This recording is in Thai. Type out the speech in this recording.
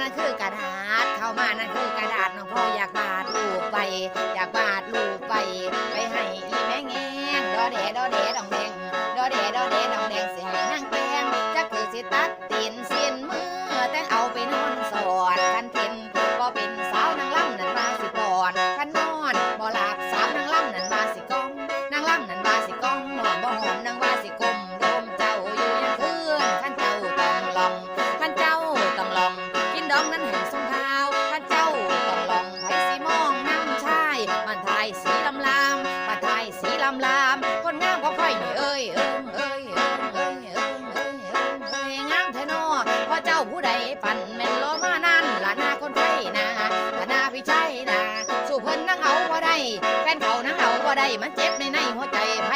นั่นคือกระดาษ เข้ามานั่นคือกระดาษน้องพ่ออยากบาดลูกไป อยากบาดลูกไป ไปให้อีแม่งแงงดอเดดอเดดองแดงดอเดดอเดดองแดงสีให้นั่งแปงจักคือสิตัด ดองนั้นแห่งสงคราวท่านเจ้าต้องลองไผสีมองน้ำชายมันไทยสีลำลามมันไทยสีลำลาม คนงามก็ค่อยนี่เอ้ยเอิงเอ้ยเอิงเอ้ยเอิงเอ้ยเอ้ยงามเทนอพ่อเจ้าผู้ใดปั่นแม่นล้อมานั่นลาน้าคนไทยนะละหน้าพี่ชัยนะสู่เพิ่นนั่งเอาบ่ได้แฟนเขานั่งเอาบ่ได้มันเจ็บในในหัวใจไผ